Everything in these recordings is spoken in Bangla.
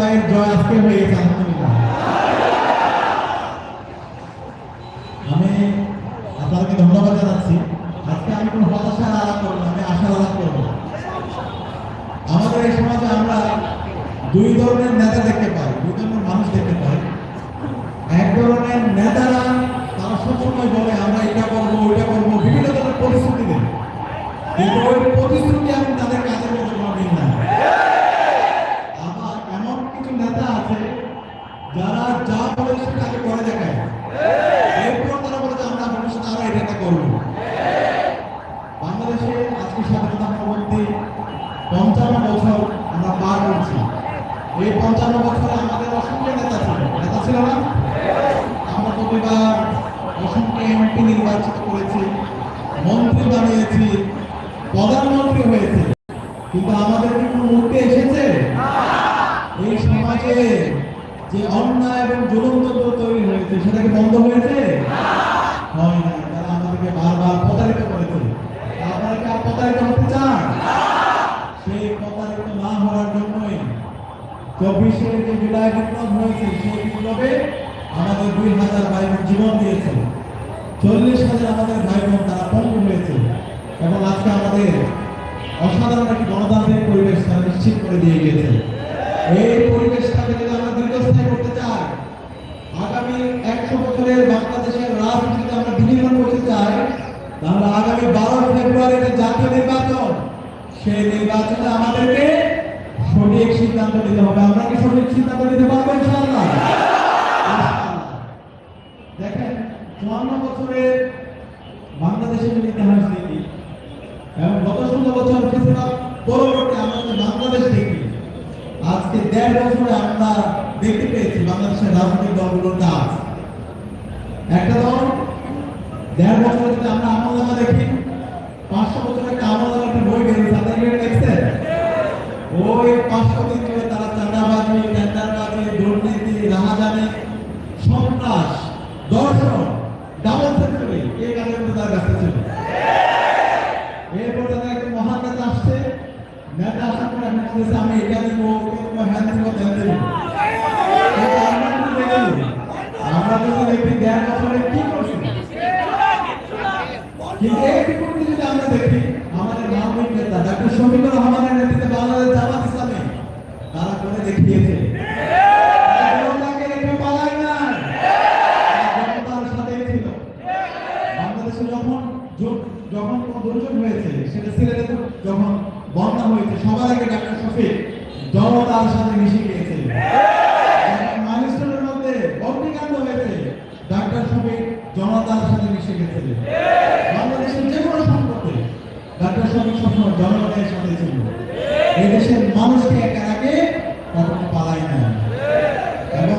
ভাইয়ের জয় আজকে হয়ে গেছে আলহামদুলিল্লাহ আমি আপনাদেরকে ধন্যবাদ জানাচ্ছি আজকে আমি কোনো হতাশার আলাপ করব না, আমি আশার আলাপ করব আমাদের এই সমাজে আমরা দুই ধরনের নেতা দেখতে পাই দুই ধরনের মানুষ দেখতে পাই এক ধরনের নেতারা তারা সবসময় বলে আমরা এটা করব ওইটা করব বিভিন্ন ধরনের প্রতিশ্রুতি দেয় কিন্তু ওই প্রতিশ্রুতি আমি তাদের কাজের মধ্যে কোনো মিল নাই আবার এমন কিছু নেতা আছে যারা যা বলে সেটাকে করে দেখায় এরপর তারা বলে যে আমরা ভবিষ্যতে আরও এটা একটা করব বাংলাদেশে আজকে স্বাধীনতা পরবর্তী পঞ্চান্ন বছর আমরা পার করছি এই পঞ্চান্ন বছরে আমাদের অসংখ্য নেতা ছিল নেতা ছিল না আমরা প্রতিবার অসংখ্য এমপি নির্বাচিত করেছি মন্ত্রী বানিয়েছি প্রধানমন্ত্রী হয়েছে কিন্তু আমাদের কি কোনো মুক্তি এসেছে? এই সমাজে যে অন্যায় এবং জুলুমতন্ত্র তৈরি হয়েছে সেটা কি বন্ধ হয়েছে? হয় না তারা আমাদেরকে বারবার প্রতারিত করেছে আপনারা কি আর প্রতারিত হতে চান? সেই প্রতারিত না হওয়ার জন্যই চব্বিশে যে জুলাই বিপ্লব হয়েছে সেই বিপ্লবে আমাদের দুই হাজার ভাই জীবন দিয়েছে। চল্লিশ হাজার আমাদের ভাই বোন তারা পঙ্গু হয়েছে। নিশ্চিত করে দিয়ে গেছে। এই পরিবেশটাকে যদি আমরা দীর্ঘস্থায়ী করতে চাই। আগামী একশো বছরের বাংলাদেশের রাজনীতিতে আমরা বিনিয়োগ করতে চাই, তাহলে আগামী বারো ফেব্রুয়ারি যে জাতীয় নির্বাচন, সেই নির্বাচনে আমাদেরকে সঠিক সিদ্ধান্ত নিতে হবে। আমরা কি সঠিক সিদ্ধান্ত নিতে পারব ইনশাআল্লাহ। দেখেন, চুয়ান্ন বছরের বাংলাদেশের যদি ইতিহাস দেখি। এবং গত ষোলো বছর আমরা যে বাংলাদেশ দেখি আজকে দেড় বছরে আমরা দেখতে পেয়েছি বাংলাদেশের রাজনৈতিক দলগুলোর কাজ। একটা দল, দেড় বছরে যদি আমরা আমল নামা দেখি, পাঁচশো বছর একটা আমল নামা একটা বই বেরিয়েছে আপনারা দেখছেন ওই পাঁচশো দিন ধরে তারা চাঁদাবাজি, টেন্ডারবাজি, দুর্নীতি, রাহাজানি, সন্ত্রাস দর্শন ডাবল সেঞ্চুরি এই মধ্যে তার ব্যস্ত ছিল। এরপর তাদের একটা মহান নেতা আসছে, নেতা আসার পরে আমি আমি এটা দিব দিব হ্যাঁ দিব ত্যান আমরা কিন্তু একটি আমরা কিন্তু দেখি দেড় বছরে কি করছি কিন্তু এই বিপরীতে যদি আমরা দেখি আমাদের মাহমুদ নেতা ডাক্তার শফিকুর রহমানের নেতৃত্বে বাংলাদেশ জামাত ইসলামী তারা করে দেখিয়েছে তারা জনতাকে রেখে পালায় না তারা জনতার সাথেই ছিল বাংলাদেশে যখন যুগ- যখন কোনো দুর্যোগ হয়েছে সেটা সিলেটে তো যখন বন্যা হয়েছে সবার আগে ডাক্তার শফিক জনতার সাথে মিশে গিয়েছে যখন মাইলস্টোনের মধ্যে অগ্নিকাণ্ড হয়েছে ডাক্তার শফিক জনতার সাথে মিশে গেছে বাংলাদেশের যে কোনো সম্পর্কে ডাক্তার শফিক সবসময় জনগণের সাথে ছিল এই দেশের মানুষকে একা রাখে কখনো পালায় না এবং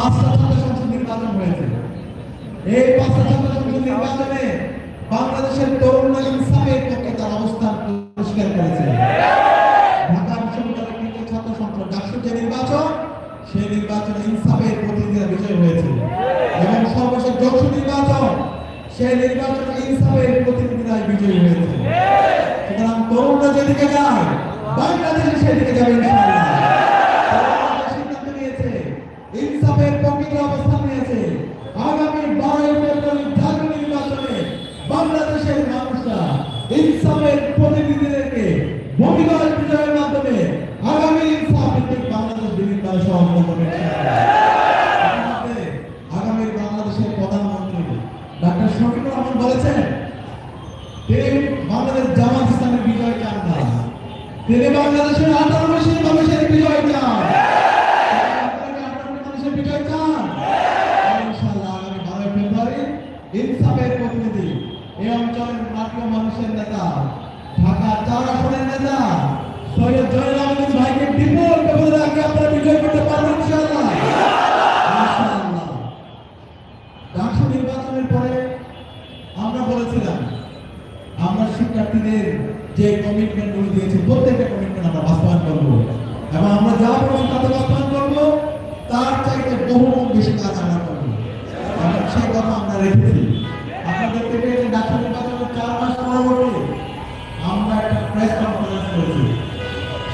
পাঁচটা ছাত্র সংসদ নির্বাচন হয়েছে। এই পাঁচটা ছাত্র সংসদ নির্বাচনে বাংলাদেশের তরুণরা ইনসাফের পক্ষে তার অবস্থান পরিষ্কার করেছে। ঢাকা বিশ্ববিদ্যালয়ের কেন্দ্রীয় ছাত্র সংসদ ডাকসুর যে নির্বাচন, সেই নির্বাচনে ইনসাফের প্রতিনিধিরা বিজয় হয়েছে। এবং সর্বশেষ যোগসু নির্বাচন, সেই নির্বাচনে ইনসাফের প্রতিনিধিরাই বিজয়ী হয়েছে। সুতরাং তরুণরা যেদিকে যায়, বাংলাদেশে সেদিকে যাবে ইনশাআল্লাহ ভূমিদল বিজয়ের মাধ্যমে আগামী ইনসাফ ভিত্তিক বাংলাদেশ বিভিন্ন সহযোগিতা করবে আগামী বাংলাদেশের প্রধানমন্ত্রী ডাক্তার শফিকুর রহমান বলেছেন তিনি বাংলাদেশ জামাত ইসলামের বিজয় চান না তিনি বাংলাদেশের আঠারো মাসের মানুষের বিজয় চান আপনারা কি 18 মানুষের বিজয় চান ইনশাআল্লাহ আগামী বারোই ফেব্রুয়ারি ইনসাফের প্রতিনিধি এই অঞ্চলের মাটিও মানুষের নেতা ঢাকা চার আসনের নেতা সৈয়দ জয়নাল আবেদিন ভাইকে বিপুল ব্যবধানে আগে আপনারা বিজয় করতে পারবেন ইনশাআল্লাহ ইনশাআল্লাহ ডাকসু নির্বাচনের পরে আমরা বলেছিলাম আমরা শিক্ষার্থীদের যে কমিটমেন্ট দিয়েছি। প্রত্যেকটা কমিটমেন্ট আমরা বাস্তবায়ন করব। এবং আমরা যা প্রমাণ তাতে বাস্তবায়ন করব, তার চাইতে বহু গুণ বেশি কাজ আমরা করব। সেই কথা আমরা রেখেছি। আমরা দেখতে পেয়েছি ডাক্তার নির্বাচনের চার মাস পরবর্তী। আমরা একটা প্রেস কনফারেন্স করেছি।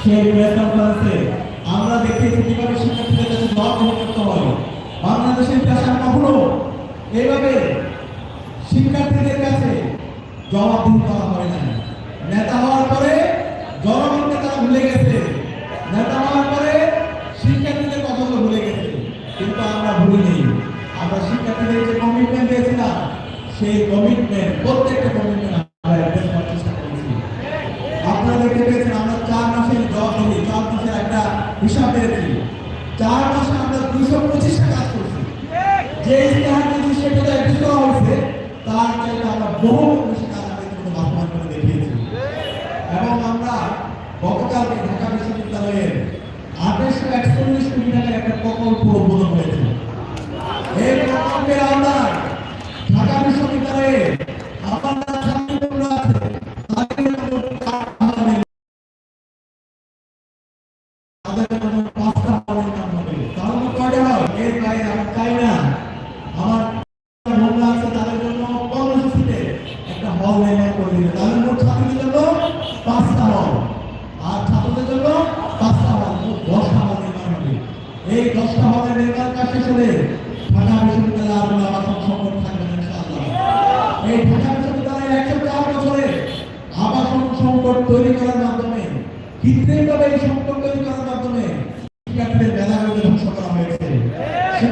সেই প্রেস কনফারেন্সে আমরা দেখিয়েছি কীভাবে শিক্ষার্থীদের কাছে জবাব করতে হয়। বাংলাদেশের পেশা কখনো এইভাবে শিক্ষার্থীদের কাছে জবাবদিহি সেই কমিটমেন্ট প্রত্যেকটা কমিটমেন্ট চেষ্টা করেছি। আপনারা একটা হিসাব পেয়েছি। চার মাসে আমরা দুশো পঁচিশটা কাজ করছি। যে তার চাইতে আমরা বহু আমরা গতকালকে ঢাকা বিশ্ববিদ্যালয়ের আঠাশশো একচল্লিশ কোটি একটা প্রকল্প উদ্বোধন হয়েছে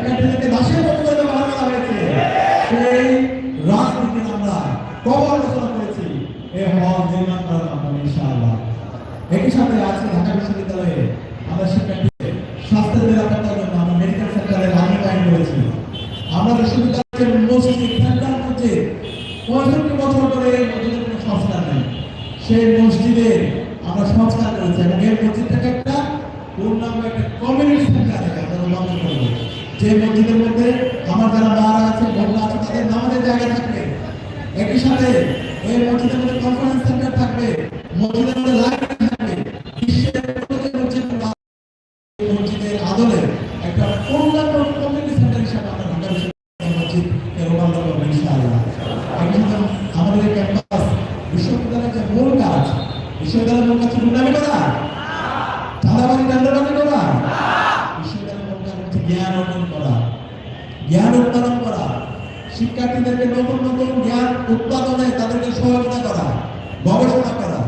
শিক্ষার্থীদেরকে দাসের করে ব্যবহার করা হয়েছে। সেই রাজনীতি আমরা কবর আলোচনা করেছি। এ হল নির্মাণ করার মাধ্যমে ইনশাআল্লাহ। একই সাথে আজকে ঢাকা বিশ্ববিদ্যালয়ে আমরা শিক্ষার্থীদের স্বাস্থ্যের নিরাপত্তার জন্য আমরা মেডিকেল সেক্টরে আইন আইন করেছি আমরা বিশ্ববিদ্যালয়ের মসজিদ সেন্টার মধ্যে পঁয়ষট্টি বছর ধরে এই মসজিদের কোনো সংস্কার নেই সেই মসজিদের আমরা সংস্কার করেছি এবং এই মসজিদটাকে একটা পূর্ণাঙ্গ একটা কমিউনিটি সেন্টার আমরা রূপান্তর করব যে মসজিদের মধ্যে আমার যারা মারা আছে বোনরা আছে, তাদের নামাজের জায়গা থাকবে। একই সাথে এই মসজিদের মধ্যে কনফারেন্স সেন্টার থাকবে, মসজিদের মধ্যে লাইব্রেরি থাকবে। আদলে একটা ঢাকা মসজিদ রূপান্তর আমাদের ক্যাম্পাস বিশ্ববিদ্যালয়ের মূল কাজ, বিশ্ববিদ্যালয়ের মূল কাজ গুন্ডামি করা। চাঁদাবাজি টেন্ডারবাজি করা বিশ্ববিদ্যালয়ের মূল কাজ হচ্ছে জ্ঞান অর্জন করা, জ্ঞান উৎপাদন করা। শিক্ষার্থীদেরকে নতুন নতুন জ্ঞান উৎপাদনে তাদেরকে সহযোগিতা করা, গবেষণা করা।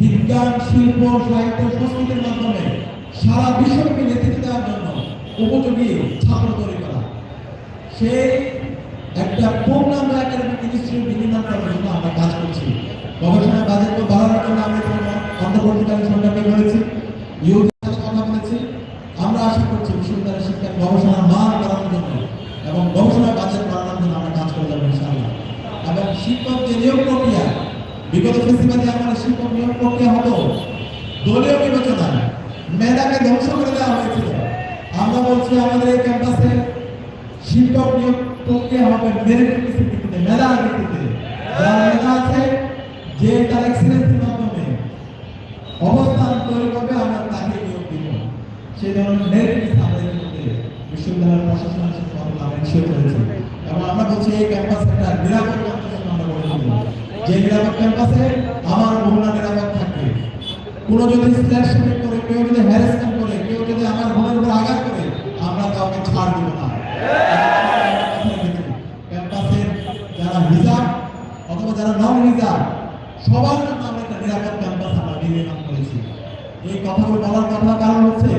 বিজ্ঞান, শিল্প, সাহিত্য, সংস্কৃতির মাধ্যমে সারা বিশ্বকে নেতৃত্ব দেওয়ার জন্য উপযোগী ছাত্র তৈরি করা। সেই একটা পূর্ণাঙ্গ একাডেমিক ইনস্টিটিউট করার আমরা কাজ করছি। গবেষণা বাজেট বাড়ানোর জন্য আমরা এখানে অন্তর্বর্তীকালীন সরকারকে বলেছি ইউথ সাথে কথা বলেছি আমরা আশা করছি বিশ্ববিদ্যালয়ের শিক্ষার গবেষণার মান বাড়ানোর জন্য এবং গবেষণা বাজেট বাড়ানোর জন্য আমরা কাজ করে যাব, ইনশাআল্লাহ। এবং শিক্ষক যে নিয়োগ প্রক্রিয়া, বিগত ফেস্টিভ্যালে আমাদের শিক্ষক নিয়োগ প্রক্রিয়া হতো, দলীয় বিবেচনা মেধাকে ধ্বংস করে দেওয়া হয়েছিল। আমরা বলছি আমাদের এই ক্যাম্পাসে শিক্ষক নিয়োগ প্রক্রিয়া হবে মেরিট ভিত্তিতে ভিত্তিতে। মেধা আছে, যে তার এক্সিলেন্সের মাধ্যমে অবস্থান তৈরি আমরা তাকে নিয়োগ দিব। সেই ধরনের আমরা বলছি এই ক্যাম্পাস একটা নিরাপদ ক্যাম্পাস আমরা নিরাপদ থাকবে কোনো যদি করে কেউ যদি হ্যারাসমেন্ট করে কেউ যদি আঘাত করে আমরা কাউকে ছাড় দিব না ক্যাম্পাসের যারা হিজাব অথবা যারা নন হিজাব সবার জন্য আমরা ক্যাম্পাস এই কথাগুলো কারণ হচ্ছে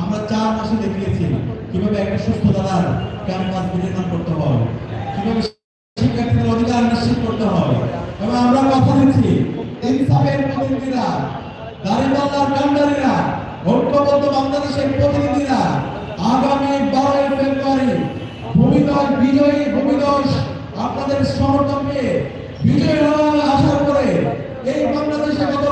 আমরা চার মাসে দেখিয়েছি। কীভাবে একটা সুস্থ দাদার ক্যাম্পাস নির্মাণ করতে হয়? কীভাবে শিক্ষার্থীদের অধিকার নিশ্চিত করতে হয়? এবং আমরা কথা দিচ্ছি, ইনসাফের প্রতিনিধিরা দাঁড়িপাল্লার কান্ডারীরা ঐক্যবদ্ধ বাংলাদেশের প্রতিনিধিরা, আগামী বারোই ফেব্রুয়ারি ভূমিদল বিজয়ী ভূমিদল আপনাদের সমর্থন পেয়ে বিজয় হওয়ার আশা করে এই বাংলাদেশে গত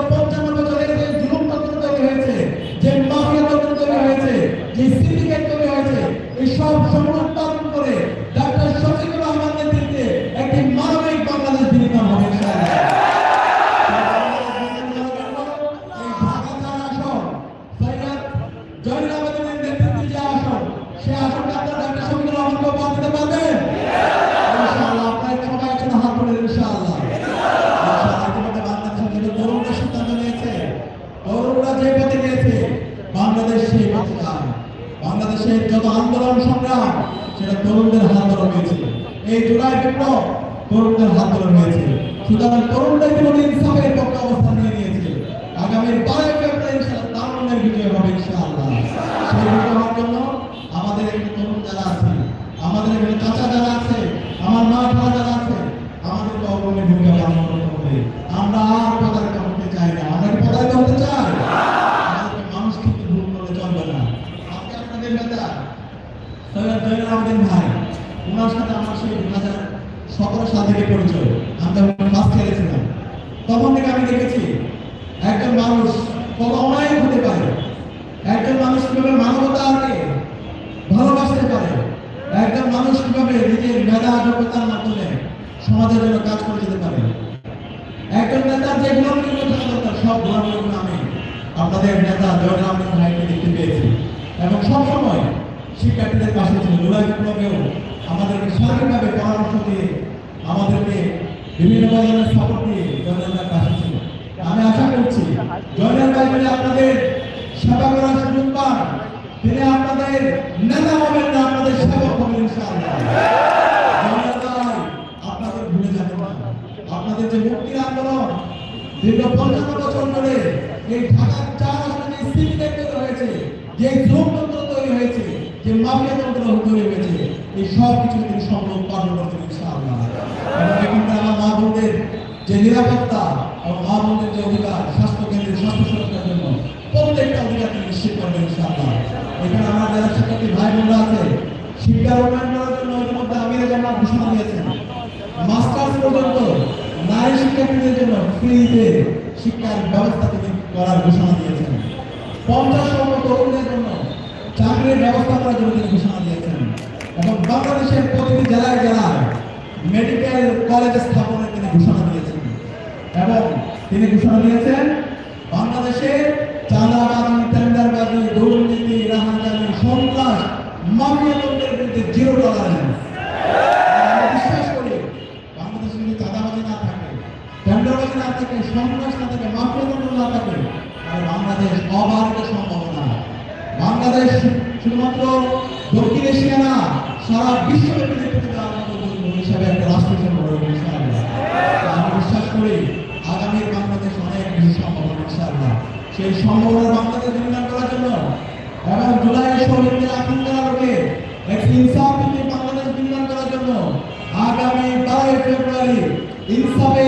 বাংলাদেশের যে পথে বাংলাদেশ সেই বাংলাদেশের যত আন্দোলন সংগ্রাম, সেটা তরুণদের হাত ধরা হয়েছে এই জুলাই বিপ্লব তরুণদের হাত ধরে হয়েছে সুতরাং তরুণরা ইতিমধ্যে ইনসাফের পক্ষে অবস্থান নিয়ে নিয়েছে আগামী বারোই ফেব্রুয়ারি ইনশাআল্লাহ তারুণ্যের বিজয় হবে ইনশাআল্লাহ সেই বিজয় হওয়ার জন্য আমাদের এখানে তরুণ যারা আছে আমাদের এখানে চাচা যারা আছে আমার মা খালা যারা আছে আমাদেরকে অগ্রণী ভূমিকা পালন করতে হবে আমরা আর প্রতারিত হতে চাই না আমরা কি প্রতারিত হতে চাই আমাদেরকে মানুষ কিন্তু ভুল করলে চলবে না আজকে আপনাদের নেতা সৈয়দ জয়নুল আবেদিন ভাই ওনার সাথে আমার সেই দু হাজার সতেরো সাল থেকে পরিচয় আমি তখন ক্লাস খেলেছিলাম তখন থেকে আমি দেখেছি একজন মানুষ কত অমায়িক হতে পারে একজন মানুষ কীভাবে মানবতাকে ভালোবাসতে পারে একজন মানুষ কীভাবে নিজের মেধা যোগ্যতার মাধ্যমে সমাজের জন্য কাজ করে যেতে পারে একজন নেতার যে গুণাবলীগুলো থাকা দরকার সব গুণাবলীগুলো আমি আপনাদের নেতা জয়রাম ভাইকে দেখতে পেয়েছি। এবং সবসময় শিক্ষার্থীদের পাশে ছিল। জুলাই বিপ্লবেও আমাদেরকে শারীরিকভাবে পরামর্শ দিয়ে আমাদেরকে বিভিন্ন ধরনের সাপোর্ট দিয়ে জয়রাম পাশে ছিল। আমি আশা করছি জয়রাম ভাই যদি আপনাদের সেবা করার সুযোগ পান, তিনি আপনাদের নেতা হবেন না, আপনাদের সেবক হবেন আপনাদের ভুলে যাবেন আপনাদের যে মুক্তির আন্দোলন দীর্ঘ পঞ্চান্ন বছর ধরে এই ঢাকার চার আসনে সিন্ডিকেট হয়েছে, যে শ্রমতন্ত্র তৈরি হয়েছে, যে মাফিয়া তন্ত্র তৈরি হয়েছে, এই সব কিছু তিনি সম্ভব পালন করছেন ইনশাআল্লাহ। এখানকার আমার মা বোনদের যে নিরাপত্তা এবং মা বোনদের যে অধিকার, স্বাস্থ্য কেন্দ্রের স্বাস্থ্য সুরক্ষার জন্য প্রত্যেকটা অধিকার তিনি নিশ্চিত করবেন ইনশাআল্লাহ। এখানে আমার যারা শিক্ষার্থী ভাই বোনরা আছে শিক্ষার উন্নয়ন করার জন্য ইতিমধ্যে আমিরা জামাত ঘোষণা দিয়েছেন। মাস্টার্স পর্যন্ত নারী শিক্ষার্থীদের জন্য ফ্রিতে শিক্ষার ব্যবস্থা তিনি করার ঘোষণা দিয়েছেন। পঞ্চাশ লক্ষ তরুণদের জন্য চাকরির ব্যবস্থা করার জন্য তিনি ঘোষণা দিয়েছেন। এবং বাংলাদেশের প্রতিটি জেলায় জেলায় মেডিকেল কলেজ স্থাপনের তিনি ঘোষণা দিয়েছেন। এবং তিনি ঘোষণা দিয়েছেন সারা যোগ্য হিসাবে বিশ্বাস করি আগামী বাংলাদেশ অনেক বেশি সম্ভাবনা সেই সম্ভাবনা বাংলাদেশ নির্মাণ করার জন্য এবং জুলাই শহীদদের আকাঙ্ক্ষার আলোকে একটি ইনসাফ বাংলাদেশ নির্মাণ করার জন্য আগামী বারোই ফেব্রুয়ারি ইনসাফের